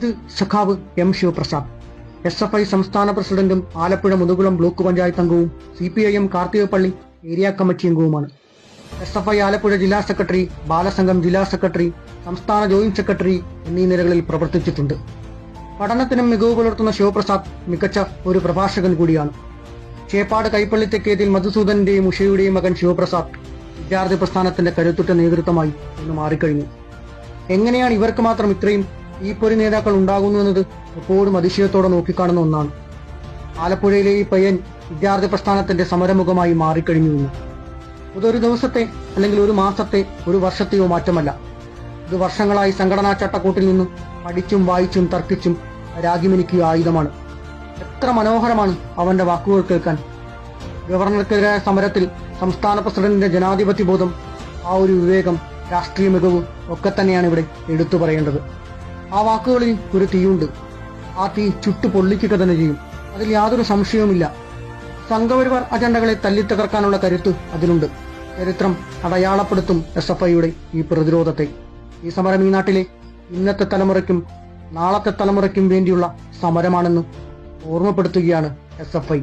ഇത് സഖാവ് M Sivaprasad. S F I സംസ്ഥാന പ്രസിഡന്റും ആലപ്പുഴ മുതുകുളം ബ്ലോക്ക് പഞ്ചായത്ത് അംഗവും C P I M Karthikappally area committee അംഗവുമാണ്. S F I Alappuzha ജില്ലാ സെക്രട്ടറി ബാലസംഘം ജില്ലാ സെക്രട്ടറി സംസ്ഥാന ജോയിന്റ് സെക്രട്ടറി എന്നീ നിലകളിൽ പ്രവർത്തിച്ചിട്ടുണ്ട്. പഠനത്തിനും മികവ് പുലർത്തുന്ന ശിവപ്രസാദ് മികച്ച ഒരു പ്രഭാഷകൻ കൂടിയാണ്. ചേപ്പാട് കൈപ്പള്ളി തെക്കേതിൽ മധുസൂദന്റെയും ഉഷയുടെയും മകൻ ശിവപ്രസാദ് വിദ്യാർത്ഥി പ്രസ്ഥാനത്തിന്റെ കരുത്തുറ്റ നേതൃത്വമായി ഇന്ന് മാറിക്കഴിഞ്ഞു. എങ്ങനെയാണ് ഇവർക്ക് മാത്രം ഇത്രയും ഈ പൊരി നേതാക്കൾ ഉണ്ടാകുന്നു എന്നത് എപ്പോഴും അതിശയത്തോടെ നോക്കിക്കാണുന്ന ഒന്നാണ്. ആലപ്പുഴയിലെ ഈ പയ്യൻ വിദ്യാർത്ഥി പ്രസ്ഥാനത്തിന്റെ സമരമുഖമായി മാറിക്കഴിഞ്ഞു എന്ന് ഇതൊരു ദിവസത്തെ അല്ലെങ്കിൽ ഒരു മാസത്തെ ഒരു വർഷത്തെയോ മാറ്റമല്ല. ഇത് വർഷങ്ങളായി സംഘടനാ ചട്ടക്കൂട്ടിൽ നിന്നും പഠിച്ചും വായിച്ചും തർക്കിച്ചും രാഗിമിനിക്കുക ആയുധമാണ്. എത്ര മനോഹരമാണ് അവന്റെ വാക്കുകൾ കേൾക്കാൻ. ഗവർണർക്കെതിരായ സമരത്തിൽ സംസ്ഥാന പ്രസിഡന്റിന്റെ ജനാധിപത്യ ബോധം ആ ഒരു വിവേകം രാഷ്ട്രീയ മികവ് ഒക്കെ തന്നെയാണ് ഇവിടെ എടുത്തു പറയേണ്ടത്. ആ വാക്കുകളിൽ ഒരു തീയുണ്ട്. ആ തീ ചുട്ടു പൊള്ളിക്കുക തന്നെ ചെയ്യും. അതിൽ യാതൊരു സംശയവുമില്ല. സംഘപരിവാർ അജണ്ടകളെ തല്ലിത്തകർക്കാനുള്ള കരുത്ത് അതിലുണ്ട്. ചരിത്രം അടയാളപ്പെടുത്തും എസ് എഫ് ഐയുടെ ഈ പ്രതിരോധത്തെ. ഈ സമരം ഈ നാട്ടിലെ ഇന്നത്തെ തലമുറയ്ക്കും നാളത്തെ തലമുറയ്ക്കും വേണ്ടിയുള്ള സമരമാണെന്ന് ഓർമ്മപ്പെടുത്തുകയാണ് എസ് എഫ് ഐ.